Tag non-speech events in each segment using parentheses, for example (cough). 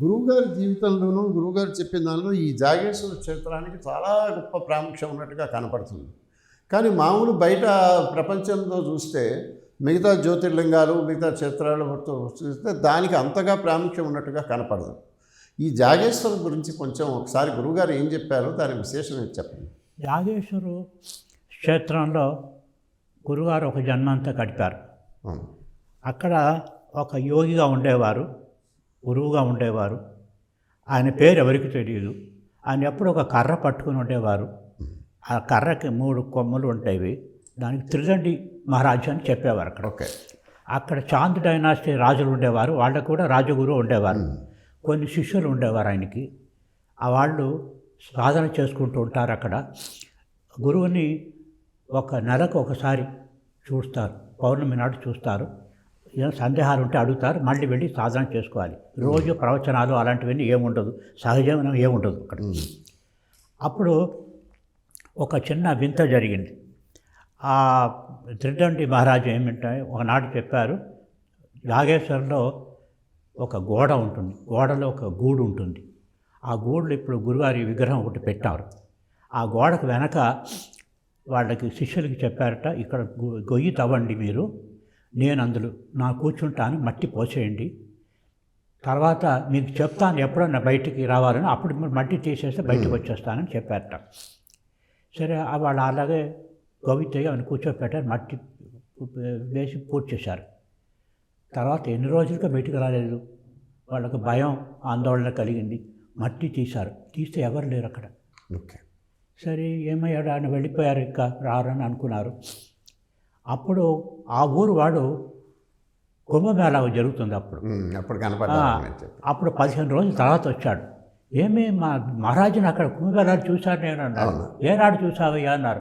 గురువుగారి జీవితంలోనూ గురువుగారు చెప్పిన దానిలో ఈ జాగేశ్వర క్షేత్రానికి చాలా గొప్ప ప్రాముఖ్యం ఉన్నట్టుగా కనపడుతుంది. కానీ మామూలు బయట ప్రపంచంలో చూస్తే మిగతా జ్యోతిర్లింగాలు మిగతా క్షేత్రాలు చూస్తే దానికి అంతగా ప్రాముఖ్యం ఉన్నట్టుగా కనపడదు. ఈ జాగేశ్వరం గురించి కొంచెం ఒకసారి గురువుగారు ఏం చెప్పారో దాని విశేషం చెప్పండి? యాగేశ్వరు క్షేత్రంలో గురుగారు ఒక జన్మంతా గడిపారు అక్కడ ఒక యోగిగా ఉండేవారు. గురువుగా ఉండేవారు. ఆయన పేరు ఎవరికి తెలియదు ఆయన ఎప్పుడు ఒక కర్ర పట్టుకుని ఉండేవారు. ఆ కర్రకి మూడు కొమ్మలు ఉంటాయి. దానికి త్రిదండి మహారాజు అని చెప్పేవారు అక్కడ. ఓకే. అక్కడ చాంద్ డైనాసిటీ రాజులు ఉండేవారు. వాళ్ళకు కూడా రాజగురు ఉండేవారు. కొన్ని శిష్యులు ఉండేవారు ఆయనకి. ఆ వాళ్ళు సాధన చేసుకుంటూ ఉంటారు అక్కడ. గురువుని ఒక నెలకు ఒకసారి చూస్తారు. పౌర్ణమి నాడు చూస్తారు. ఏం సందేహాలు ఉంటే అడుగుతారు మళ్ళీ వెళ్ళి సాధన చేసుకోవాలి. రోజు ప్రవచనాలు అలాంటివన్నీ ఏముండదు సహజమైన ఏముండదు అక్కడ. అప్పుడు ఒక చిన్న వింత జరిగింది. ఆ త్రిదండి మహారాజు ఏమిటంటే ఒకనాడు చెప్పారు యాగేశ్వరంలో ఒక గోడ ఉంటుంది గోడలో ఒక గూడు ఉంటుంది. ఆ గూడులో ఇప్పుడు గురువారి విగ్రహం ఒకటి పెట్టారు. ఆ గోడకు వెనక వాళ్ళకి శిష్యులకి చెప్పారట ఇక్కడ గొయ్యి తవ్వండి మీరు నేను అందులో నా కూర్చుంటాను మట్టి పోసేయండి. తర్వాత మీకు చెప్తాను ఎప్పుడన్నా బయటికి రావాలని. అప్పుడు మీరు మట్టి తీసేస్తే బయటకు వచ్చేస్తానని చెప్పారట. సరే వాళ్ళు అలాగే గోవితయ్య అని కూర్చోపెట్టారు. మట్టి వేసి పూర్తి చేశారు. తర్వాత ఎన్ని రోజులుగా బయటికి రాలేదు. వాళ్ళకి భయం ఆందోళన కలిగింది. మట్టి తీశారు. తీస్తే ఎవరు లేరు అక్కడ. ఓకే. సరే ఏమయ్యాడు? ఆయన వెళ్ళిపోయారు ఇంకా రారని అనుకున్నారు. అప్పుడు ఆ ఊరు వాడు కుంభమేళా జరుగుతుంది అప్పుడు. అప్పుడు. అప్పుడు పదిహేను రోజుల తర్వాత వచ్చాడు. ఏమి మా మహారాజుని అక్కడ కుంభమేళాలు చూశాను నేను అన్నారు అవును. ఏనాడు చూసావయ్యా అన్నారు.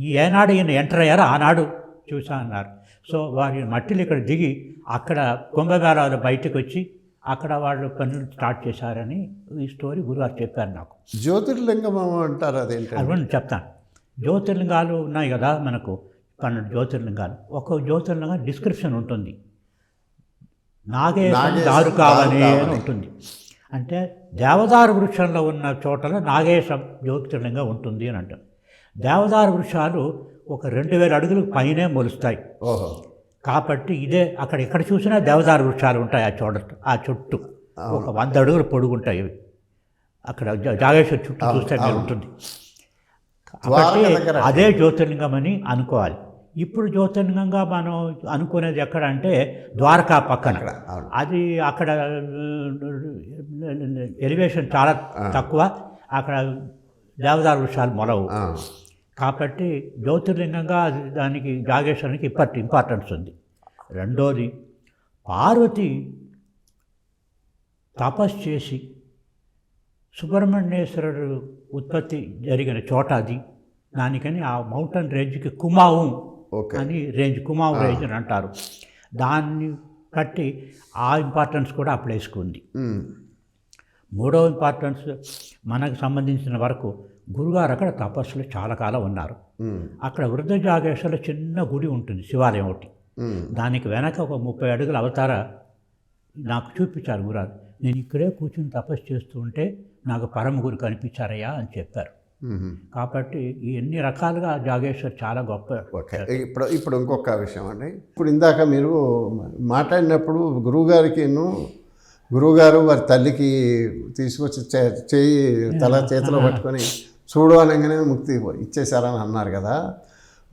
ఈ ఏనాడు ఈయన ఎంటర్ అయ్యారో ఆనాడు చూసా అన్నారు. సో వారి మట్టిలు ఇక్కడ దిగి అక్కడ కుంభమేళాలు బయటకు వచ్చి అక్కడ వాళ్ళు పనులు స్టార్ట్ చేశారని ఈ స్టోరీ గురువారు చెప్పారు నాకు. జ్యోతిర్లింగం అంటారు అదేంటంటే అవి చెప్తాను. జ్యోతిర్లింగాలు ఉన్నాయి కదా మనకు. పన్నెండు జ్యోతిర్లింగాలు. ఒక్కో జ్యోతిర్లింగం డిస్క్రిప్షన్ ఉంటుంది. నాగేశం నాగేశం దారు దారు అని. ఉంటుంది. అంటే దేవదారు వృక్షంలో ఉన్న చోటలో నాగేశం జ్యోతిర్లింగం ఉంటుంది అని అంటారు. దేవదారు వృక్షాలు ఒక రెండు వేల అడుగులకు పైనే మొలుస్తాయి. ఓహో. కాబట్టి ఇదే అక్కడ ఎక్కడ చూసినా దేవదారు వృక్షాలు ఉంటాయి ఆ చోట ఆ చుట్టూ. ఒక వంద అడుగులు పొడుగుంటాయి ఇవి. అక్కడ జాగేశ్వర్ చుట్టూ చూస్తే ఉంటుంది. కాబట్టి. అదే జ్యోతిర్లింగం అని అనుకోవాలి. ఇప్పుడు జ్యోతిర్లింగంగా మనం అనుకునేది ఎక్కడ అంటే ద్వారకా పక్కన. అది అక్కడ ఎలివేషన్ చాలా తక్కువ. అక్కడ దేవదారు వృక్షాలు మొలవు. కాబట్టి జ్యోతిర్లింగంగా అది దానికి జాగేశ్వరానికి ఇప్పటి ఇంపార్టెన్స్ ఉంది. రెండోది పార్వతి తపస్సు చేసి సుబ్రహ్మణ్యేశ్వరుడు ఉత్పత్తి జరిగిన చోట అది. దానికని ఆ మౌంటైన్ రేంజ్కి కుమావం అని రేంజ్ కుమావం రేంజ్ అని అంటారు. దాన్ని కట్టి ఆ ఇంపార్టెన్స్ కూడా ఉంది. ఉమ్, మూడవ ఇంపార్టెన్స్ మనకు సంబంధించిన వరకు గురుగారు అక్కడ తపస్సులు చాలా కాలం ఉన్నారు. అక్కడ వృద్ధ జాగేశ్వరంలో చిన్న గుడి ఉంటుంది శివాలయం ఒకటి. దానికి వెనక ఒక ముప్పై అడుగుల అవతార నాకు చూపించారు గురాలు నేను ఇక్కడే కూర్చుని తపస్సు చేస్తూ ఉంటే నాకు పరమ గురు కనిపించారయ్యా అని చెప్పారు. కాబట్టి ఈ ఎన్ని రకాలుగా జాగేశ్వర్ చాలా గొప్ప ఓకే. ఇప్పుడు ఇప్పుడు ఇంకొక విషయం అండి. ఇప్పుడు ఇందాక మీరు మాట్లాడినప్పుడు గురువుగారికి గురువుగారు వారి తల్లికి తీసుకొచ్చి చే- చేయి తల చేతిలో పట్టుకొని చూడు అనగానే ముక్తి ఇచ్చేశారని అన్నారు కదా.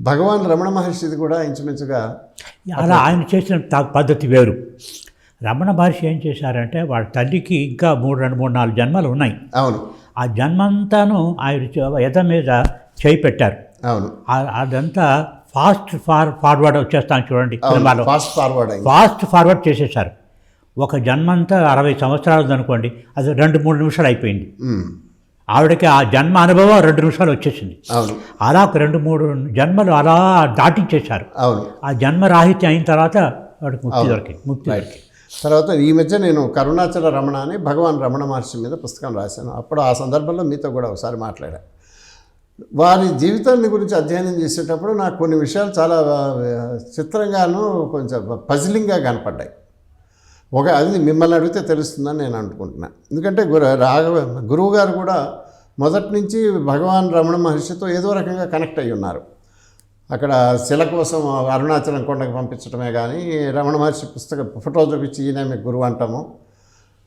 భగవాన్ రమణ మహర్షిది కూడా ఇంచుమించుగా అలా ఆయన చేసిన తా- పద్ధతి వేరు. రమణ మహర్షి ఏం చేశారంటే వాళ్ళ తల్లికి ఇంకా మూడు రెండు మూడు నాలుగు జన్మలు ఉన్నాయి. అవును. ఆ జన్మంతాను ఆయన ఎద మీద చేయి పెట్టారు అవును అదంతా ఫాస్ట్ ఫార్ ఫార్వర్డ్ వచ్చేస్తాను చూడండి సినిమాలో. ఫాస్ట్ ఫార్వర్డ్ ఫాస్ట్ ఫార్వర్డ్ చేసేసారు ఒక జన్మంతా అరవై సంవత్సరాలు అనుకోండి అది రెండు మూడు నిమిషాలు అయిపోయింది. ఆవిడకి ఆ జన్మ అనుభవం రెండు నిమిషాలు వచ్చేసింది. అలా ఒక రెండు మూడు జన్మలు అలా దాటించేశారు. ఆ జన్మ రాహిత్యం అయిన తర్వాత వాడికి ముక్తి దొరికింది ముక్తి దొరికింది. తర్వాత ఈ మధ్య నేను కరుణాచల రమణ అని భగవాన్ రమణ మహర్షి మీద పుస్తకం రాశాను. అప్పుడు ఆ సందర్భంలో మీతో కూడా ఒకసారి మాట్లాడాను వారి జీవితాన్ని గురించి అధ్యయనం చేసేటప్పుడు నాకు కొన్ని విషయాలు చాలా చిత్రంగాను కొంచెం పజిలింగ్గా కనపడ్డాయి. ఒక అది మిమ్మల్ని అడిగితే తెలుస్తుందని నేను అనుకుంటున్నాను ఎందుకంటే గురు రాఘవ గురువు గారు కూడా మొదటి నుంచి భగవాన్ రమణ మహర్షితో ఏదో రకంగా కనెక్ట్ అయి ఉన్నారు అక్కడ శిల కోసం అరుణాచలం కొండకు పంపించడమే కానీ రమణ మహర్షి పుస్తక ఫోటో చూపించి ఈయన మీకు గురువు అంటాము.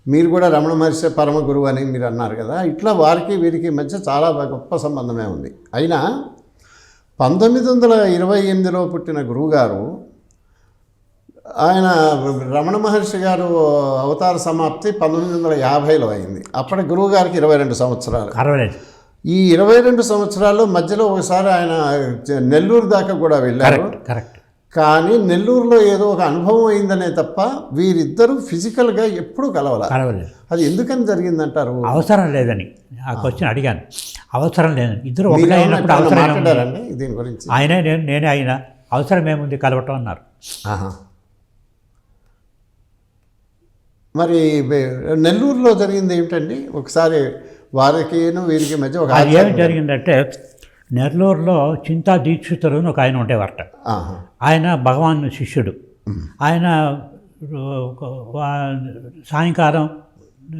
మీరు కూడా రమణ మహర్షి పరమ గురువు అని మీరు అన్నారు కదా. ఇట్లా వారికి వీరికి మధ్య చాలా గొప్ప సంబంధమే ఉంది. అయినా పంతొమ్మిది వందల ఇరవై ఎనిమిదిలో పుట్టిన గురువుగారు ఆయన రమణ మహర్షి గారు అవతార సమాప్తి పంతొమ్మిది వందల యాభైలో అయింది. అప్పటి గురువు గారికి ఇరవై రెండు సంవత్సరాలు. అరవై ఈ ఇరవై రెండు సంవత్సరాల్లో మధ్యలో ఒకసారి ఆయన నెల్లూరు దాకా కూడా వెళ్ళారు. కరెక్ట్ కానీ నెల్లూరులో ఏదో ఒక అనుభవం అయిందనే తప్ప వీరిద్దరూ ఫిజికల్గా ఎప్పుడూ కలవాల? కలవలేదు. అది ఎందుకని జరిగిందంటారు? అవసరం లేదని ఆ క్వశ్చన్ అడిగాను. అవసరం లేదని. ఇద్దరు? మాట్లాడారండి దీని గురించి? ఆయనే నేను నేనే అయినా అవసరం ఏముంది కలవటం అన్నారు. మరి నెల్లూరులో జరిగింది ఏమిటండి? ఒకసారి వారికి వీరికి మధ్య ఒక అది ఏమి ఆచారం- జరిగిందంటే నెల్లూరులో చింతా దీక్షితులు ఒక ఆయన ఉండేవారట. ఆయన భగవాన్ శిష్యుడు. ఆయన సాయంకాలం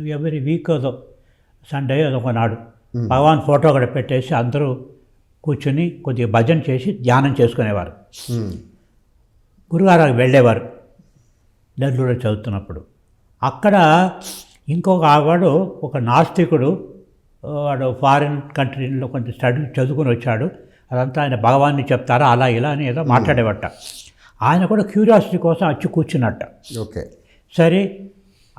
ఎవరి వీక్ ఏదో సండే ఏదో ఒకనాడు భగవాన్ ఫోటో కూడా పెట్టేసి అందరూ కూర్చొని కొద్దిగా భజన చేసి ధ్యానం చేసుకునేవారు. గురుగారు వెళ్ళేవారు నెల్లూరులో చదువుతున్నప్పుడు. అక్కడ ఇంకొక ఆవాడు ఒక నాస్తికుడు వాడు ఫారిన్ కంట్రీలో కొంచెం స్టడీ చదువుకుని వచ్చాడు. అదంతా ఆయన భగవాన్ని చెప్తారా అలా ఇలా అని ఏదో మాట్లాడేవట. ఆయన కూడా క్యూరియాసిటీ కోసం వచ్చి కూర్చున్నట్ట. ఓకే. సరే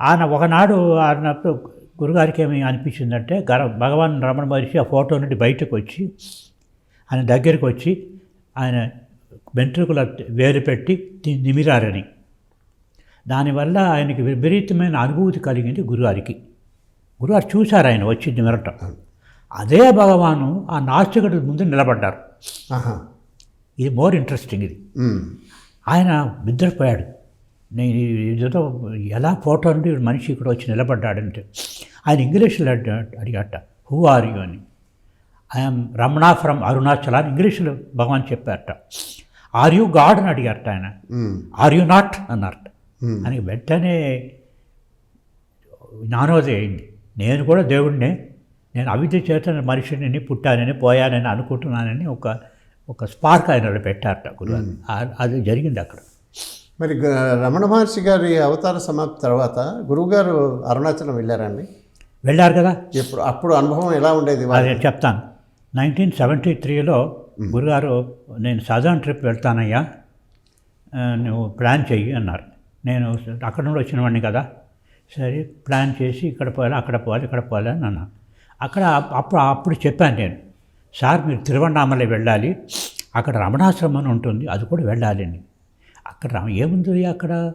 ఆయన ఒకనాడు అన్నప్పుడు గురుగారికి ఏమి అనిపించిందంటే గర భగవాన్ రమణ మహర్షి ఆ ఫోటో నుండి బయటకు వచ్చి ఆయన దగ్గరికి వచ్చి ఆయన వెంట్రుకల వేలు పెట్టి నిమిరారని. దానివల్ల ఆయనకి విపరీతమైన అనుభూతి కలిగింది గురుగారికి. గురుగారు చూశారు ఆయన వచ్చి నిమరటం అదే భగవాను ఆ నాస్తికుడి ముందు నిలబడ్డారు. ఆహా. ఇది మోర్ ఇంట్రెస్టింగ్ ఇది. ఆయన నిద్రపోయాడు. నేను ఏదో ఎలా ఫోటో నుండి ఈ మనిషి ఇక్కడ వచ్చి నిలబడ్డాడంటే. ఆయన ఇంగ్లీష్లో అడి- అడిగట హూ ఆర్ యూ అని. ఐఎమ్ రమణ ఫ్రమ్ అరుణాచల్ అని ఇంగ్లీష్లో భగవాన్ చెప్పారట. ఆర్ యూ గాడ్ అని అడిగారట ఆయన. ఆర్ యూ నాట్ అన్నారట. అని వెంటనే జ్ఞానోదయం అయింది. నేను కూడా దేవుడినే నేను అవిద్య చేత మనిషిని పుట్టానని పోయానని అనుకుంటున్నానని ఒక ఒక స్పార్క్ ఆయన పెట్టారట గురువు అది జరిగింది అక్కడ. మరి రమణ మహర్షి గారి అవతార సమాప్తి తర్వాత గురువుగారు అరుణాచలం వెళ్ళారండి? వెళ్ళారు కదా. ఎప్పుడు అప్పుడు అనుభవం ఎలా ఉండేది నేను చెప్తాను. నైన్టీన్ సెవెంటీ త్రీలో గురుగారు నేను సదర్న్ ట్రిప్ వెళ్తానయ్యా నువ్వు ప్లాన్ చెయ్యి అన్నారు. నేను అక్కడ నుండి వచ్చిన వాడిని కదా. సరే ప్లాన్ చేసి ఇక్కడ పోవాలి అక్కడ పోవాలి ఇక్కడ పోవాలి అని అన్నా. అక్కడ అప్పుడు అప్పుడు చెప్పాను నేను సార్ మీరు తిరువన్నామలై వెళ్ళాలి అక్కడ రమణాశ్రమం అని ఉంటుంది అది కూడా వెళ్ళాలి అని. అక్కడ రమ- ఏముంది అక్కడ?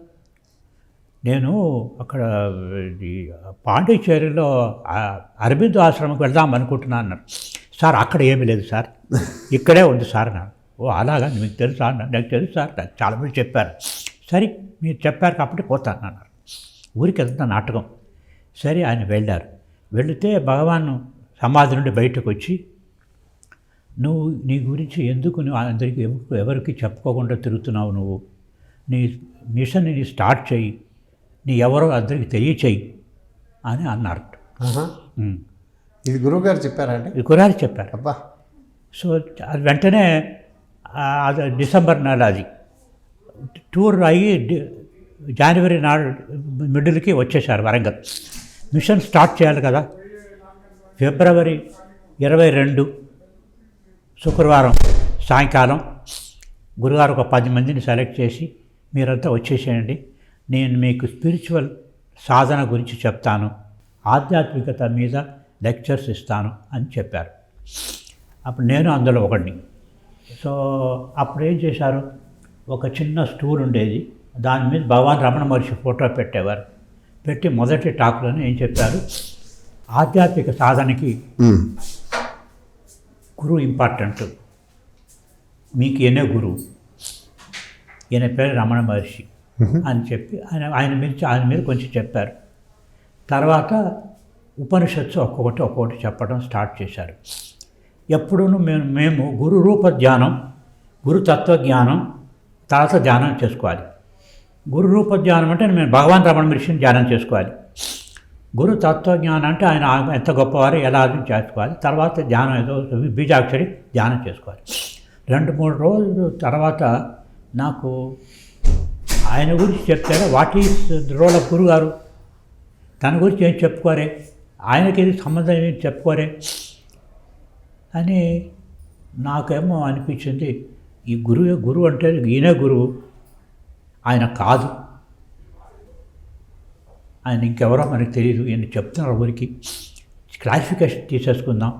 నేను అక్కడ పాండిచేరిలో పాండిచ్చేరిలో ఆ ఆశ్రమంకి వెళ్దాం అనుకుంటున్నాను అన్నారు. సార్ అక్కడ ఏమీ లేదు సార్ ఇక్కడే ఉంది సార్ నా ఓ అలాగా? మీకు తెలుసా? అన్నారు. నాకు తెలుసు సార్ నాకు చాలామంది చెప్పారు. సరే మీరు చెప్పారు కాబట్టి పోతాను అన్నారు. ఊరికి వెళ్తున్న నాటకం. సరే ఆయన వెళ్ళారు. వెళితే భగవాన్ సమాధి నుండి బయటకు వచ్చి నువ్వు నీ గురించి ఎందుకు నువ్వు అందరికీ ఎవ- ఎవరికి చెప్పుకోకుండా తిరుగుతున్నావు నువ్వు? నీ మిషన్ని నీ స్టార్ట్ చేయి నీ ఎవరో అందరికీ తెలియచేయి అని అన్నారు. ఇది గురువుగారు చెప్పారండి ఇది కురారి చెప్పారు. అబ్బా. సో అది వెంటనే అది డిసెంబర్ నెల అది. టూర్ అయ్యి జనవరి నాడు మిడిల్కి వచ్చేసారు వరంగల్. మిషన్ స్టార్ట్ చేయాలి కదా. ఫిబ్రవరి ఇరవై రెండు శుక్రవారం సాయంకాలం గురుగారు ఒక పది మందిని సెలెక్ట్ చేసి మీరంతా వచ్చేసేయండి. నేను మీకు స్పిరిచువల్ సాధన గురించి చెప్తాను. ఆధ్యాత్మికత మీద లెక్చర్స్ ఇస్తాను అని చెప్పారు. అప్పుడు నేను అందులో ఒకడిని. సో అప్పుడు ఏం చేశారు? ఒక చిన్న స్టూల్ ఉండేది. దాని మీద భగవాన్ రమణ మహర్షి ఫోటో పెట్టేవారు. పెట్టి మొదటి టాక్లోనే ఏం చెప్పారు? ఆధ్యాత్మిక సాధనకి. గురువు ఇంపార్టెంట్. మీకు ఈయనే గురువు. ఈయన పేరు రమణ మహర్షి అని చెప్పి ఆయన ఆయన మీద ఆయన మీద కొంచెం చెప్పారు. తర్వాత ఉపనిషత్తు ఒక్కొక్కటి ఒక్కొక్కటి చెప్పడం స్టార్ట్ చేశారు. ఎప్పుడూ మేము మేము గురు రూప ధ్యానం గురు తత్వ జ్ఞానం తర్వాత ధ్యానం చేసుకోవాలి. గురు రూప ధ్యానం అంటే మేము భగవాన్ రమణ మహర్షిని ధ్యానం చేసుకోవాలి. గురు తత్వజ్ఞానం అంటే ఆయన ఎంత గొప్పవారు ఎలా అర్థం చేసుకోవాలి తర్వాత ధ్యానం ఏదో బీజాక్షరి ధ్యానం చేసుకోవాలి. రెండు మూడు రోజులు తర్వాత నాకు ఆయన గురించి చెప్తారా వాట్ ఈస్ రోల్ ఆఫ్ గురువు గారు? తన గురించి ఏం చెప్పుకోరే? ఆయనకి ఏది సంబంధం ఏం చెప్పుకోరే? అని నాకేమో అనిపించింది ఈ గురువు గురువు అంటే ఈయనే గురువు. ఆయన కాదు. ఆయన ఇంకెవరో మనకు తెలియదు ఈయన చెప్తున్నారు ఎవరికి క్లారిఫికేషన్ తీసేసుకుందాం.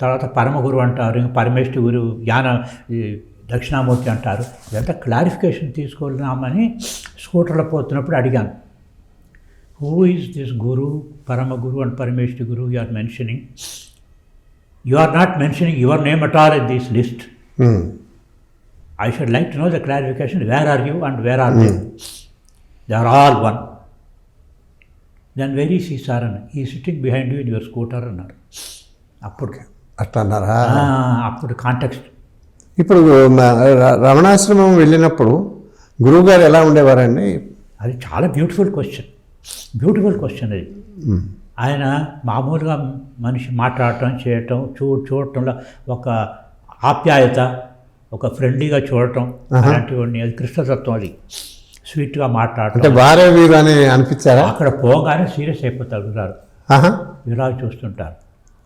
తర్వాత పరమ గురువు అంటారు పరమేష్టి పరమేశ్వరి గురువు జ్ఞాన ఈ దక్షిణామూర్తి అంటారు. ఇదంతా క్లారిఫికేషన్ తీసుకున్నామని స్కూటర్లో పోతున్నప్పుడు అడిగాను. Who is this guru parama guru and Parameshwari guru you are mentioning you are not mentioning your name at all in this list I should like to know the clarification where are you and where are they are all one then very see sir అని ఈ sitting behind you your scooter అన్నారు అప్పుడు అట్లా అన్నారా అప్పుడు context ఇప్పుడు రమణాశ్రమం వెళ్ళినప్పుడు గురువుగారు ఎలా ఉండేవారండి? అది చాలా బ్యూటిఫుల్ క్వశ్చన్ బ్యూటిఫుల్ క్వశ్చన్ అది. Hmm. ఆయన మామూలుగా మనిషి మాట్లాడటం చేయటం చూ చూడటంలో ఒక ఆప్యాయత ఒక ఫ్రెండ్లీగా చూడటం అలాంటివన్నీ అది కృష్ణతత్వం అది. స్వీట్గా మాట్లాడటం. అంటే వారే వీరు అని అనిపించారా? అక్కడ పోగానే సీరియస్ అయిపోతారు ఆహా. ఇలా చూస్తుంటారు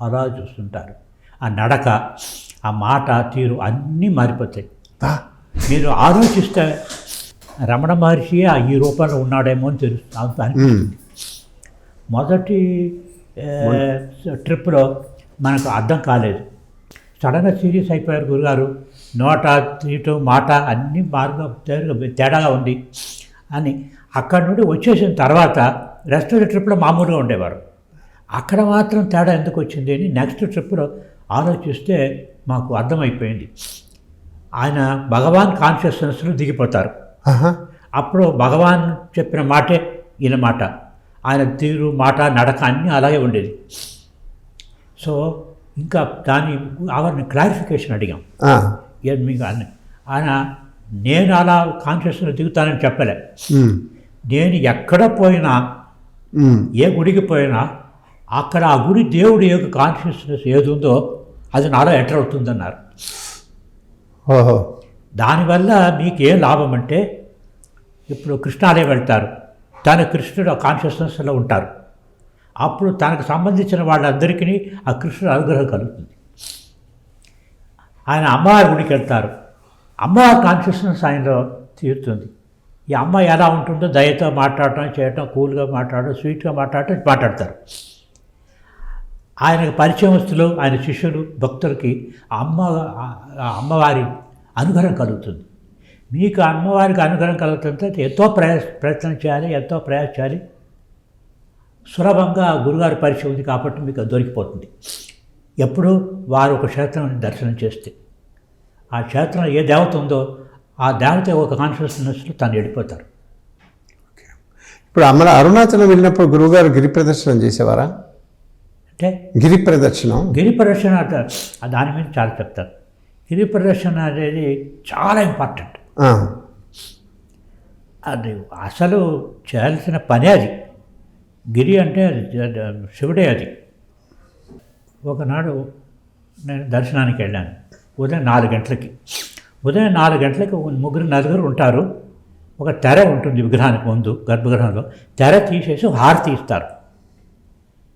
అలా చూస్తుంటారు. ఆ నడక ఆ మాట తీరు అన్నీ మారిపోతాయి. మీరు ఆలోచిస్తే రమణ మహర్షి ఆ ఈ రూపంలో ఉన్నాడేమో అని తెలుస్తుంది. మొదటి ట్రిప్లో మనకు అర్థం కాలేదు. సడన్గా సీరియస్ అయిపోయారు గురుగారు. నోట తీయటం మాట అన్నీ బాగా తేడాగా ఉంది అని అక్కడి నుండి వచ్చేసిన తర్వాత రెస్ట్ ఆఫ్ ద ట్రిప్లో మామూలుగా ఉండేవారు. అక్కడ మాత్రం తేడా ఎందుకు వచ్చింది అని నెక్స్ట్ ట్రిప్లో ఆలోచిస్తే మాకు అర్థమైపోయింది. ఆయన భగవాన్ కాన్షియస్నెస్లో దిగిపోతారు. అప్పుడు భగవాన్ చెప్పిన మాటే ఈయన మాట. ఆయన తీరు మాట నడక అన్నీ అలాగే ఉండేది. సో ఇంకా దాని అవన్నీ క్లారిఫికేషన్ అడిగాం. మీకు అన్ని. ఆయన నేను అలా కాన్షియస్లో దిగుతానని చెప్పలే. నేను ఎక్కడ పోయినా. ఏ గుడికి పోయినా అక్కడ ఆ గుడి దేవుడి యొక్క కాన్షియస్నెస్ ఏది ఉందో అది నాలో ఎంటర్ అవుతుందన్నారు. దానివల్ల మీకు ఏం లాభం అంటే ఇప్పుడు కృష్ణాలయం వెళ్తారు. తన కృష్ణుడు ఆ కాన్షియస్నెస్లో ఉంటారు. అప్పుడు తనకు సంబంధించిన వాళ్ళందరికీ ఆ కృష్ణుడు అనుగ్రహం కలుగుతుంది. ఆయన అమ్మవారి గుడికి వెళ్తారు. అమ్మవారి కాన్షియస్నెస్ ఆయనలో తీరుతుంది. ఈ అమ్మ ఎలా ఉంటుందో దయతో మాట్లాడటం చేయటం కూల్గా మాట్లాడటం స్వీట్గా మాట్లాడటం మాట్లాడతారు. ఆయనకు పరిచయస్తులు ఆయన శిష్యులు భక్తులకి అమ్మ అమ్మవారి అనుగ్రహం కలుగుతుంది. మీకు అమ్మవారికి అనుగ్రహం కలుగుతుంటే ఎంతో ప్రయాస ప్రయత్నం చేయాలి ఎంతో ప్రయాస చేయాలి. సులభంగా గురుగారి పరిచయం ఉంది కాబట్టి మీకు దొరికిపోతుంది. ఎప్పుడు వారు ఒక క్షేత్రం దర్శనం చేస్తే. ఆ క్షేత్రం ఏ దేవత ఉందో ఆ దేవత ఒక కాన్షియస్నెస్లో తను వెళ్ళిపోతారు. ఇప్పుడు అమర అరుణాచలం వెళ్ళినప్పుడు గురువుగారు గిరి ప్రదర్శనం చేసేవారా? అంటే గిరి ప్రదర్శనం? గిరి ప్రదర్శన దాని మీద చాలా చెప్తారు. గిరి ప్రదర్శన అనేది చాలా ఇంపార్టెంట్. అది అసలు చేయాల్సిన పనే అది. గిరి అంటే అది శివుడే అది. ఒకనాడు నేను దర్శనానికి వెళ్ళాను. ఉదయం నాలుగు గంటలకి. ఉదయం నాలుగు గంటలకి ముగ్గురు నలుగురు ఉంటారు. ఒక తెర ఉంటుంది విగ్రహానికి ముందు గర్భగృహంలో. తెర తీసేసి హారతి ఇస్తారు.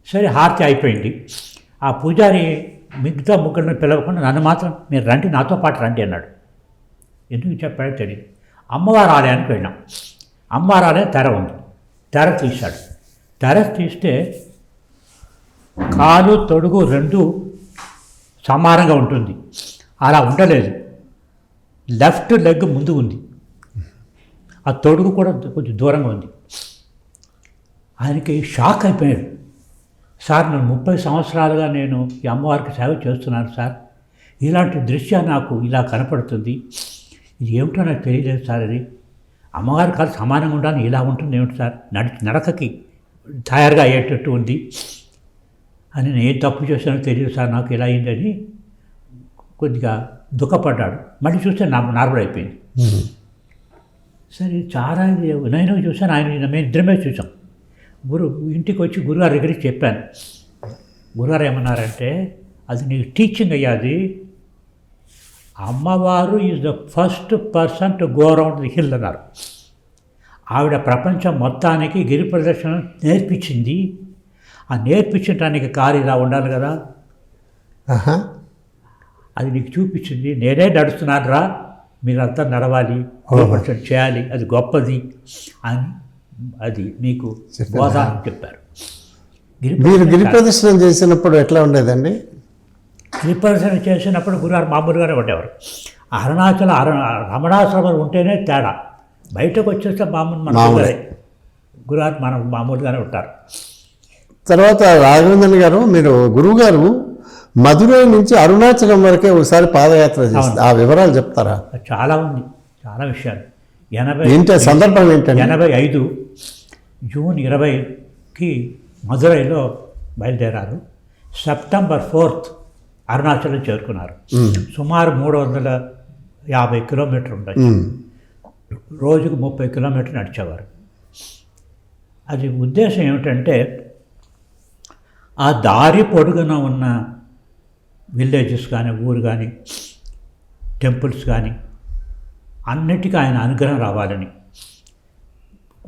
సరే హారతి అయిపోయింది. ఆ పూజారి మిగతా ముగ్గురిని పిలవకుండా నన్ను మాత్రం మీరు రండి నాతో పాటు రండి అన్నాడు. ఎందుకు చెప్పాడో తెలియదు. అమ్మవారి ఆలయానికి వెళ్ళాం. అమ్మవారి ఆలయం తెర ఉంది. తెర తీశాడు. తెర తీస్తే కాలు తొడుగు రెండు సమానంగా ఉంటుంది. అలా ఉండలేదు. లెఫ్ట్ లెగ్ ముందు ఉంది. ఆ తొడుగు కూడా కొంచెం దూరంగా ఉంది. ఆయనకి షాక్ అయిపోయాడు. సార్ నేను ముప్పై సంవత్సరాలుగా నేను ఈ అమ్మవారికి సేవ చేస్తున్నాను సార్. ఇలాంటి దృశ్యం నాకు ఇలా కనపడుతుంది. ఇది ఏమిటో నాకు తెలియలేదు సార్ అది. అమ్మవారి కాదు సమానంగా ఉండాలని ఇలా ఉంటుంది ఏమిటి సార్? నడి నడకకి తయారుగా అయ్యేటట్టు ఉంది. అని నేను ఏం తప్పు చేశానో తెలియదు సార్ నాకు ఇలా అయిందని కొద్దిగా దుఃఖపడ్డాడు. మళ్ళీ చూస్తే నా నార్మల్ అయిపోయింది. సరే చాలా నేను చూశాను ఆయన మేము ఇద్దరమే చూసాం గురు ఇంటికి వచ్చి గురుగారి దగ్గరికి చెప్పాను. గురుగారు ఏమన్నారంటే అది నీకు టీచింగ్ అయ్యాది అమ్మవారు is the first person to go around the hill అన్నారు. ఆవిడ ప్రపంచం మొత్తానికి గిరి ప్రదర్శన నేర్పించింది. ఆ నేర్పించడానికి కారు ఇలా ఉండాలి కదా. అది నీకు చూపించింది. నేనే నడుస్తున్నాను రా మీరంతా నడవాలి. ప్రపంచం చేయాలి. అది గొప్పది అని అది మీకు బోధ అని చెప్పారు. మీరు గిరి ప్రదర్శన చేసినప్పుడు ఎట్లా ఉండేదండి? గిరిప్రదర్శన చేసినప్పుడు గురుగారు మామూలుగానే ఉండేవారు. అరుణాచల అర రమణాశ్రమం ఉంటేనే తేడా. బయటకు వచ్చేస్తే మామూలు మన. గురుగారు మనం మామూలుగానే ఉంటారు. తర్వాత రాఘవేంద్రన్ గారు మీరు గురువు గారు మధురై నుంచి అరుణాచలం వరకే ఒకసారి పాదయాత్ర చేస్తారు ఆ వివరాలు చెప్తారా? చాలా ఉంది. చాలా విషయాలు. ఎనభై ఏంటి సందర్భం ఏంటండి? ఎనభై ఐదు జూన్ ఇరవైకి మదురైలో బయలుదేరారు. సెప్టెంబర్ ఫోర్త్ అరుణాచలం చేరుకున్నారు. సుమారు మూడు వందల యాభై కిలోమీటర్లు ఉంటాయి ఉమ్. రోజుకు ముప్పై కిలోమీటర్లు నడిచేవారు. అది ఉద్దేశం ఏమిటంటే ఆ దారి పొడుగున ఉన్న విలేజెస్ కానీ ఊరు కానీ టెంపుల్స్ కానీ అన్నిటికీ ఆయన అనుగ్రహం రావాలని.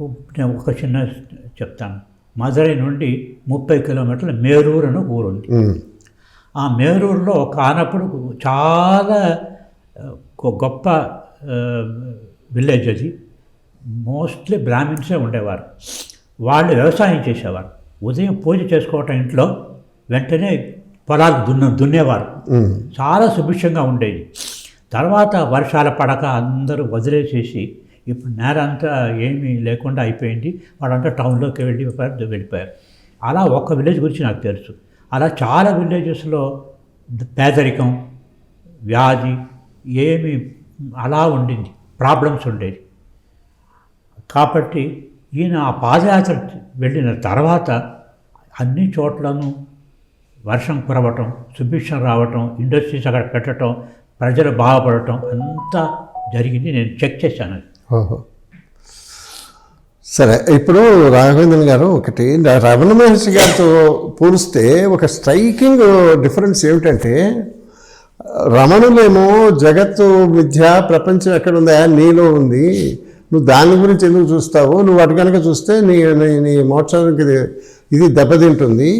నేను ఒక చిన్న చెప్తాను. మదురై నుండి ముప్పై కిలోమీటర్ల మేరూరు అని ఊరు ఉంది. ఆ మేరూరులో కానప్పుడు చాలా గొప్ప విలేజ్ అది. మోస్ట్లీ బ్రాహ్మిన్సే ఉండేవారు. వాళ్ళు వ్యవసాయం చేసేవారు. ఉదయం పూజ చేసుకోవటం ఇంట్లో వెంటనే పొలాలు దున్న దున్నేవారు. చాలా సుభిక్షంగా ఉండేది. తర్వాత వర్షాల పడక అందరూ వదిలేసేసి ఇప్పుడు నేల అంతా ఏమీ లేకుండా అయిపోయింది. వాళ్ళంతా టౌన్లోకి వెళ్ళి వెళ్ళిపోయారు. అలా ఒక్క విలేజ్ గురించి నాకు తెలుసు. అలా చాలా విలేజెస్లో పేదరికం వ్యాధి ఏమి అలా ఉండింది. ప్రాబ్లమ్స్ ఉండేది కాబట్టి ఈయన ఆ పాదయాత్ర వెళ్ళిన తర్వాత అన్ని చోట్లను వర్షం కురవటం సుభిక్షం రావటం ఇండస్ట్రీస్ అక్కడ పెట్టడం ప్రజలు బాగుపడటం అంతా జరిగింది. నేను చెక్ చేశాను ఓహో. సరే ఇప్పుడు రాఘవేంద్రన్ గారు ఒకటి రమణ మహర్షి గారితో పోలిస్తే ఒక స్ట్రైకింగ్ డిఫరెన్స్ ఏమిటంటే రమణులేమో జగత్తు మిథ్య ప్రపంచం ఎక్కడుందా నీలో ఉంది. నువ్వు దాని గురించి ఎందుకు చూస్తావు నువ్వు అటు కనుక చూస్తే నీ నీ నీ మోక్షానికి ఇది దెబ్బతింటుంది.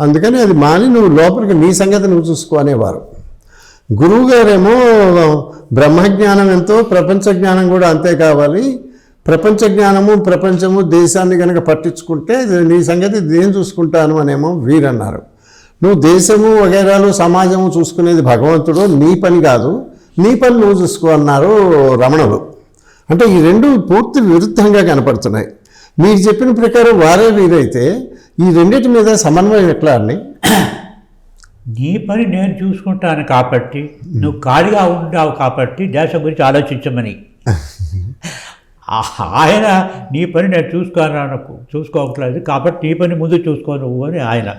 అందుకని అది మాని నువ్వు లోపలికి నీ సంగతి నువ్వు చూసుకో అనేవారు. గురువు గారేమో బ్రహ్మజ్ఞానం ఎంతో ప్రపంచ జ్ఞానం కూడా అంతే కావాలి. ప్రపంచ జ్ఞానము ప్రపంచము దేశాన్ని కనుక పట్టించుకుంటే నీ సంగతి నేను చూసుకుంటాను అనేమో వీరన్నారు. నువ్వు దేశము వగైరాలు సమాజము చూసుకునేది భగవంతుడు నీ పని కాదు. నీ పని నువ్వు చూసుకో అన్నారు రమణుడు అంటే ఈ రెండు పూర్తి విరుద్ధంగా కనపడుతున్నాయి. మీరు చెప్పిన ప్రకారం వారే వీరైతే ఈ రెండింటి మీద సమన్వయం ఎట్లా అండి? నీ పని నేను చూసుకుంటాను కాబట్టి నువ్వు ఖాళీగా ఉండావు కాబట్టి దేశం గురించి ఆలోచించమని. ఆయన నీ పని నేను చూసుకోను చూసుకోవట్లేదు కాబట్టి నీ పని ముందు చూసుకో నువ్వు అని ఆయన.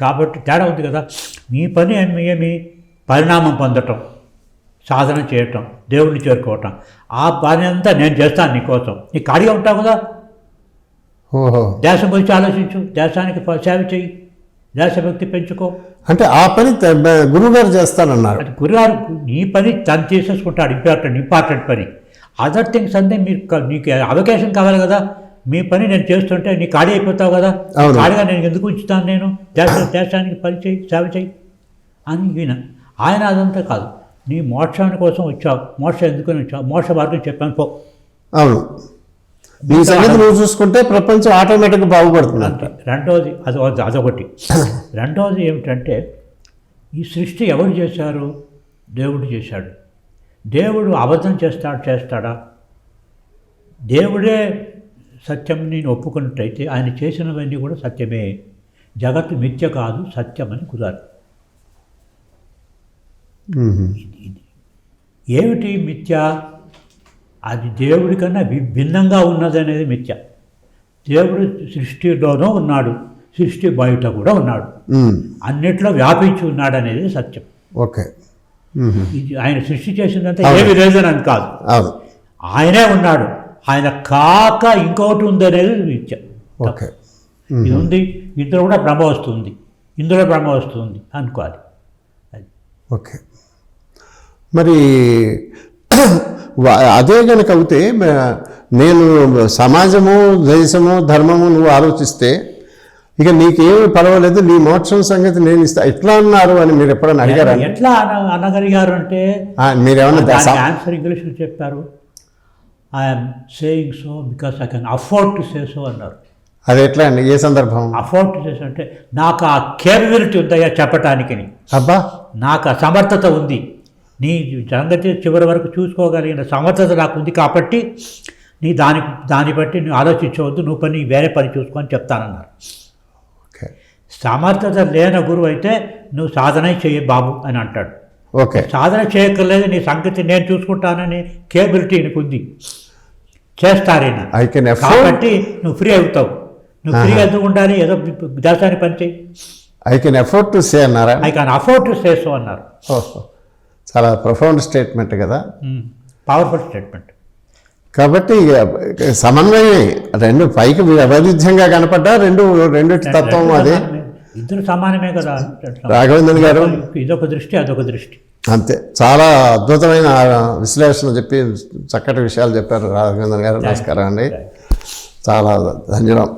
కాబట్టి తేడా ఉంది కదా. నీ పని ఏమి? పరిణామం పొందటం. సాధన చేయటం దేవుడిని చేరుకోవటం. ఆ పని అంతా నేను చేస్తాను నీకోసం నీ ఖాళీగా ఉంటావు కదా? దేశం గురించి ఆలోచించు దేశానికి సేవ చెయ్యి దేశభక్తి పెంచుకో. అంటే ఆ పని గురువుగారు చేస్తానన్నారు. గురుగారు నీ పని తను చేసేసుకుంటాడు ఇంపార్టెంట్ ఇంపార్టెంట్ పని. అదర్ థింగ్స్ అంతే మీరు నీకు అవకాశం కావాలి కదా? మీ పని నేను చేస్తుంటే నీ ఖాళీ అయిపోతావు కదా. ఖాళీగా నేను ఎందుకు ఉంచుతాను నేను? దేశ దేశానికి పని చేయి సేవ చేయి అని ఈయన. ఆయన అదంతా కాదు. నీ మోక్షాని కోసం వచ్చావు మోక్షం ఎందుకని వచ్చావు మోక్ష మార్గం చెప్పాను పో. అవును. నీ సంగతి నువ్వు చూసుకుంటే ప్రపంచం ఆటోమేటిక్గా బాగుపడుతుంది అంతే. రెండవది అది అదొకటి. (laughs) రెండవది ఏమిటంటే ఈ సృష్టి ఎవరు చేశారు? దేవుడు చేశాడు. దేవుడు అబద్ధం చేస్తాడు చేస్తాడా? దేవుడే సత్యం నేను ఒప్పుకున్నట్టయితే ఆయన చేసినవన్నీ కూడా సత్యమే. జగత్తు మిథ్య కాదు సత్యమని కుదరదు. మ్మ్. ఏమిటి మిథ్య? అది దేవుడి కన్నా భిన్నంగా ఉన్నదనేది మిథ్య. దేవుడు సృష్టిలోనూ ఉన్నాడు సృష్టి బయట కూడా ఉన్నాడు. అన్నిట్లో వ్యాపించి ఉన్నాడు అనేది సత్యం. ఓకే. ఇది ఆయన సృష్టి అవును. ఏమి లేదని అని కాదు. ఆయనే ఉన్నాడు. ఆయన కాక ఇంకొకటి ఉంది అనేది ఇచ్చా ఓకే ఇది ఉంది ఇందులో కూడా భ్రమ వస్తుంది. ఇందులో భ్రమ వస్తుంది అనుకోవాలి. అది. ఓకే. మరి అదే కనుక అవుతే నేను సమాజము దేశము ధర్మము నువ్వు ఆలోచిస్తే ఇక నీకేమి పర్వాలేదు నీ మోక్షం సంగతి నేను ఇస్తా. ఎట్లా అన్నారు అని మీరు ఎప్పుడైనా అడిగారా? ఎట్లా అన అనగలిగారు అంటే మీరేమన్నా ఆన్సర్ ఇంగ్లీష్లో చెప్పారు I'm saying so because I can afford to say so అన్నారు. అది ఎట్లా అండి? ఏ సందర్భం? అఫోర్డ్ టు చేసి అంటే నాకు ఆ కేపబిలిటీ ఉందయ్యా చెప్పటానికి అబ్బా! నాకు ఆ సమర్థత ఉంది. నీ సంగతి చివరి వరకు చూసుకోగలిగిన సమర్థత నాకు ఉంది కాబట్టి నీ దాని దాన్ని బట్టి నువ్వు ఆలోచించవద్దు నువ్వు పని వేరే పని చూసుకొని చెప్తానన్నారు. ఓకే. సమర్థత లేని గురువు అయితే నువ్వు సాధన చేయ బాబు అని అంటాడు. ఓకే. సాధన చేయక్కర్లేదు నీ సంగతి నేను చూసుకుంటానని కేబిలిటీ నీకు ఉంది చేస్తారేనా కాబట్టి నువ్వు ఫ్రీ అవుతావు. నువ్వు ఫ్రీ ఎందుకు ఉండాలి? ఏదో దేశానికి పని చేయి. I can afford to say అన్నారా? I can afford to say so అన్నారు. ఓహో. చాలా ప్రొఫౌండ్ స్టేట్మెంట్ కదా. పవర్ఫుల్ స్టేట్మెంట్ కాబట్టి సమన్వయమే. రెండు పైకి వైవిధ్యంగా కనపడ్డా రెండు రెండిటి తత్వం అదే. ఇద్దరు సమానమే కదా. రాఘవేంద్రన్ గారు? ఇదొక దృష్టి అదొక దృష్టి. అంతే. చాలా అద్భుతమైన విశ్లేషణ చెప్పి చక్కటి విషయాలు చెప్పారు రాఘవేంద్రన్ గారు. నమస్కారం అండి. చాలా ధన్యవాదం